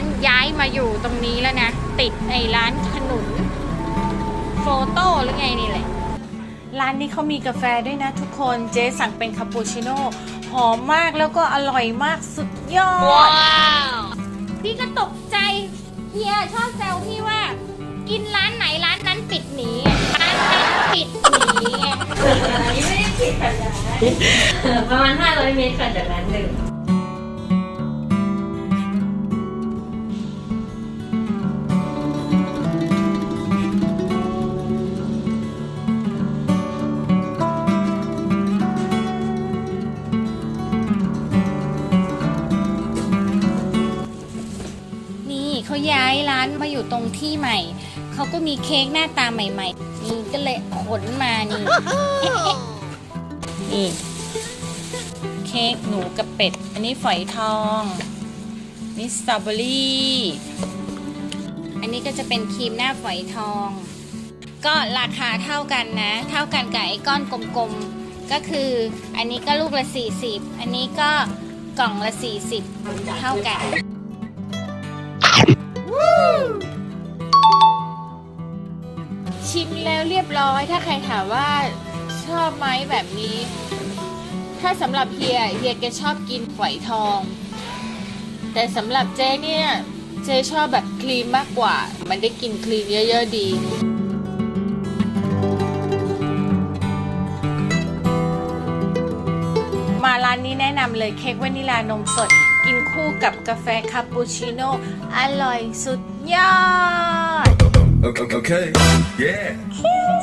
านย้ายมาอยู่ตรงนี้แล้วนะ ติดไอ้ร้านขนุนโฟโต้หรือไงนี่แหละ ร้านนี้เขามีกาแฟด้วยนะทุกคนเจ๊สั่งเป็นคาปูชิโน่หอมมากแล้วก็อร่อยมากสุดยอด พี่ก็ตกใจเฮียชอบแซวพี่ว่า กินร้านไหนร้านนั้นปิดหนีร้านนั้นปิดหนีไงไม่ได้ผิดขนาดนั้นประมาณ500เมตรค่ะจากร้านเดิม เขาย้ายร้านมาอยู่ตรงที่ใหม่ เขาก็มีเค้กหน้าตาใหม่ ๆ นี่ก็เลยขนมานี่นี่เค้กหนูกับเป็ด อันนี้ฝอยทอง นี่สตรอเบอรี่ อันนี้ก็จะเป็นครีมหน้าฝอยทอง ก็ราคาเท่ากันนะ เท่ากันกับไอ้ก้อนกลมๆ ก็คืออันนี้ก็ลูกละ 40 อันนี้ก็กล่องละ 40 เท่ากัน แล้วเรียบร้อยถ้าใครถามว่าชอบไหมแบบนี้ ถ้าสำหรับเฮียเฮียแกชอบกินฝอยทอง แต่สำหรับเจ๊เนี่ยเจ๊ชอบแบบครีมมากกว่า มันได้กินครีมเยอะๆดีมาร้านนี้แนะนำเลยเค้กวานิลานมสด กินคู่กับกาแฟคาปูชิโน่อร่อยสุดยอด okay. Yeah.